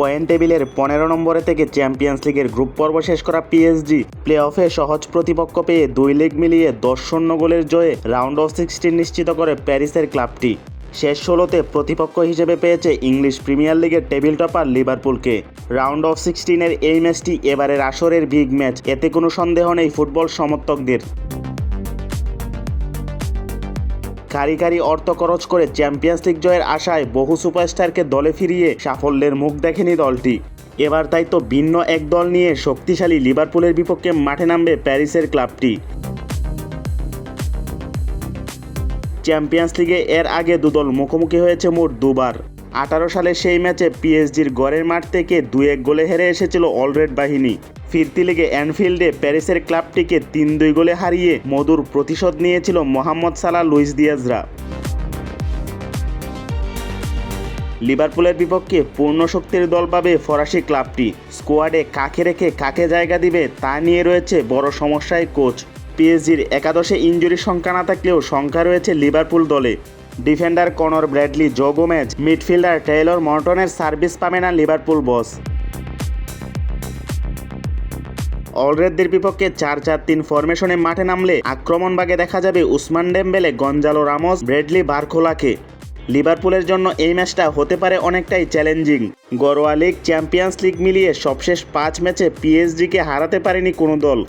Point টেবিলের পনেরো নম্বরে থেকে চ্যাম্পিয়ন্স লিগের গ্রুপ পর্ব শেষ করা পিএসজি। প্লে অফে সহজ প্রতিপক্ষ পেয়ে দুই লেগ মিলিয়ে দশ শূন্য গোলের জয়ে রাউন্ড অফ সিক্সটিন নিশ্চিত করে প্যারিসের ক্লাবটি। শেষ ষোলোতে প্রতিপক্ষ হিসেবে পেয়েছে ইংলিশ প্রিমিয়ার লিগের টেবিল টপার লিভারপুলকে। রাউন্ড অফ সিক্সটিনের এই ম্যাচটি এবারের আসরের বিগ ম্যাচ, এতে কোনো সন্দেহ নেই ফুটবল সমর্থকদের। কারি কারি অর্থ খরচ করে চ্যাম্পিয়ন্স লিগ জয়ের আশায় বহু সুপারস্টারকে দলে ফিরিয়ে সাফল্যের মুখ দেখেনি দলটি। এবার তাই তো ভিন্ন এক দল নিয়ে শক্তিশালী লিভারপুলের বিপক্ষে মাঠে নামবে প্যারিসের ক্লাবটি। চ্যাম্পিয়ন্স লিগে এর আগে দুদল মুখোমুখি হয়েছে মোট দুবার। আঠারো সালে সেই ম্যাচে পিএসজির গড়ের মাঠ থেকে দু এক গোলে হেরে এসেছিল অলরেড বাহিনী। ফিরতি লিগে অ্যানফিল্ডে প্যারিসের ক্লাবটিকে তিন দুই গোলে হারিয়ে মধুর প্রতিশোধ নিয়েছিল মোহাম্মদ সালা লুইস দিয়াজরা। লিভারপুলের বিপক্ষে পূর্ণ শক্তির দল পাবে ফরাসি ক্লাবটি। স্কোয়াডে কাকে রেখে কাকে জায়গা দিবে তা নিয়ে রয়েছে বড় সমস্যায় কোচ। পিএসজির একাদশে ইঞ্জুরির সংখ্যা না থাকলেও সংখ্যা রয়েছে লিভারপুল দলে। ডিফেন্ডার কনর ব্র্যাডলি জোগোম্যাচ মিডফিল্ডার টেইলর মর্টনের সার্ভিস পাবে না লিভারপুল বস। অলরেডদের বিপক্ষে চার চার তিন ফরমেশনে মাঠে নামলে আক্রমণ ভাগে দেখা যাবে Ousmane Dembele, Gonzalo Ramos Bradley বারখোলাকে। লিভারপুলের জন্য এই ম্যাচটা হতে পারে অনেকটাই চ্যালেঞ্জিং। গরোয়া লিগ, চ্যাম্পিয়ন্স লিগ মিলিয়ে সবশেষ পাঁচ ম্যাচে পিএসজিকে হারাতে পারেনি কোনো দল।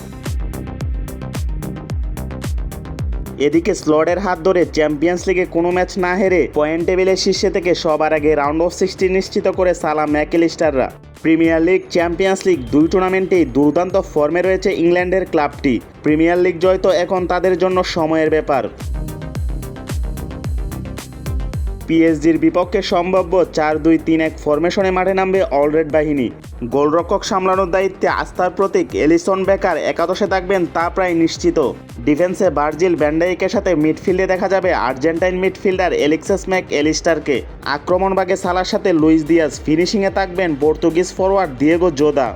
এদিকে স্লডের হাত ধরে চ্যাম্পিয়ন্স লিগে কোনো ম্যাচ না হেরে পয়েন্ট টেবিলের শীর্ষে থেকে সবার আগে রাউন্ড অফ সিক্সটি নিশ্চিত করে সালা ম্যাকেলিস্টাররা। প্রিমিয়ার লিগ, চ্যাম্পিয়ন্স লিগ দুই টুর্নামেন্টেই দুর্দান্ত ফর্মে রয়েছে ইংল্যান্ডের ক্লাবটি। প্রিমিয়ার লিগ জয় তো এখন তাদের জন্য সময়ের ব্যাপার। পিএসজির বিপক্ষে সম্ভাব্য চার দুই তিন এক ফরমেশনে মাঠে নামবে অলরেড বাহিনী। গোলরক্ষক সামলানোর দায়িত্বে আস্থার প্রতীক এলিসন বেকার একাদশে থাকবেন তা প্রায় নিশ্চিত। ডিফেন্সে বার্জিল ব্যান্ডাইকের সাথে মিডফিল্ডে দেখা যাবে আর্জেন্টাইন মিডফিল্ডার এলেক্সাস ম্যাক এলিস্টারকে। আক্রমণ ভাগে সালার সাথে লুইস দিয়াস ফিনিশিংয়ে থাকবেন পর্তুগিজ ফরওয়ার্ড দিয়েগো জোদা।